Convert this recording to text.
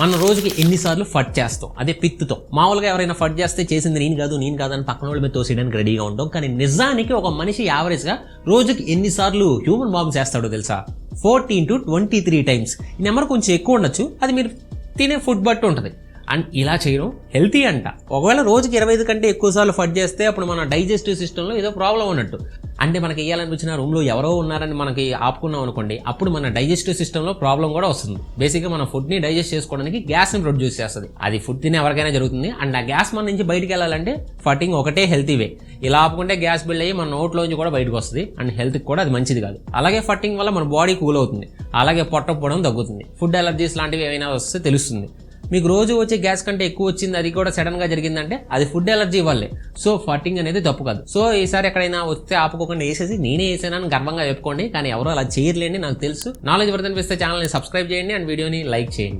మనం రోజుకి ఎన్నిసార్లు ఫట్ చేస్తాం. అదే పిత్తుతో. మామూలుగా ఎవరైనా ఫట్ చేస్తే చేసింది నేను కాదు నేను కాదని పక్కన వాళ్ళ మీద తోసేయడానికి రెడీగా ఉంటాం. కానీ నిజానికి ఒక మనిషి యావరేజ్గా రోజుకి ఎన్నిసార్లు హ్యూమన్ బాంబ్ చేస్తాడో తెలుసా? Fourteen to twenty three times ఈ నెంబర్ కొంచెం ఎక్కువ ఉండొచ్చు. అది మీరు తినే ఫుడ్ బట్టి ఉంటుంది. అండ్ ఇలా చేయడం హెల్తీ అంట. ఒకవేళ రోజుకి ఇరవై ఐదు కంటే ఎక్కువ సార్లు ఫట్ చేస్తే అప్పుడు మన డైజెస్టివ్ సిస్టంలో ఏదో ప్రాబ్లం ఉన్నట్టు. అంటే మనకి వేయాలనిపించిన రూమ్లో ఎవరో ఉన్నారని మనకి ఆపుకున్నాం అనుకోండి అప్పుడు మన డైజెస్టివ్ సిస్టంలో ప్రాబ్లం కూడా వస్తుంది. బేసిక్గా మన ఫుడ్ని డైజెస్ట్ చేసుకోవడానికి గ్యాస్ని ప్రొడ్యూస్ చేస్తుంది. అది ఫుడ్ తినే ఎవరికైనా జరుగుతుంది. అండ్ ఆ గ్యాస్ మన నుంచి బయటికి వెళ్ళాలంటే ఫటింగ్ ఒకటే హెల్తీ వే ఇలా ఆపుకుంటే గ్యాస్ బిల్డ్ అయ్యి మన నోట్లోంచి కూడా బయటకు వస్తుంది. అండ్ హెల్త్కి కూడా అది మంచిది కాదు. అలాగే ఫట్టింగ్ వల్ల మన బాడీ కూల్ అవుతుంది. అలాగే పొట్టపోవడం తగ్గుతుంది. ఫుడ్ అలర్జీస్ లాంటివి ఏమైనా వస్తే తెలుస్తుంది. మీకు రోజు వచ్చే గ్యాస్ కంటే ఎక్కువ వచ్చింది అది కూడా సడన్గా జరిగిందంటే అది ఫుడ్ ఎలర్జీ వల్లే సో ఫటింగ్ అనేది తప్పు కాదు. సో ఈసారి ఎక్కడైనా వస్తే ఆపుకోకుండా వేసేసి నేనే వేసానని గర్వంగా చెప్పుకోండి. కానీ ఎవరో అలా చేయర్లేండి నాకు తెలుసు. నాలెడ్జ్ వర్ధన్ పిస్తే ఛానల్ని సబ్స్క్రైబ్ చేయండి అండ్ వీడియోని లైక్ చేయండి.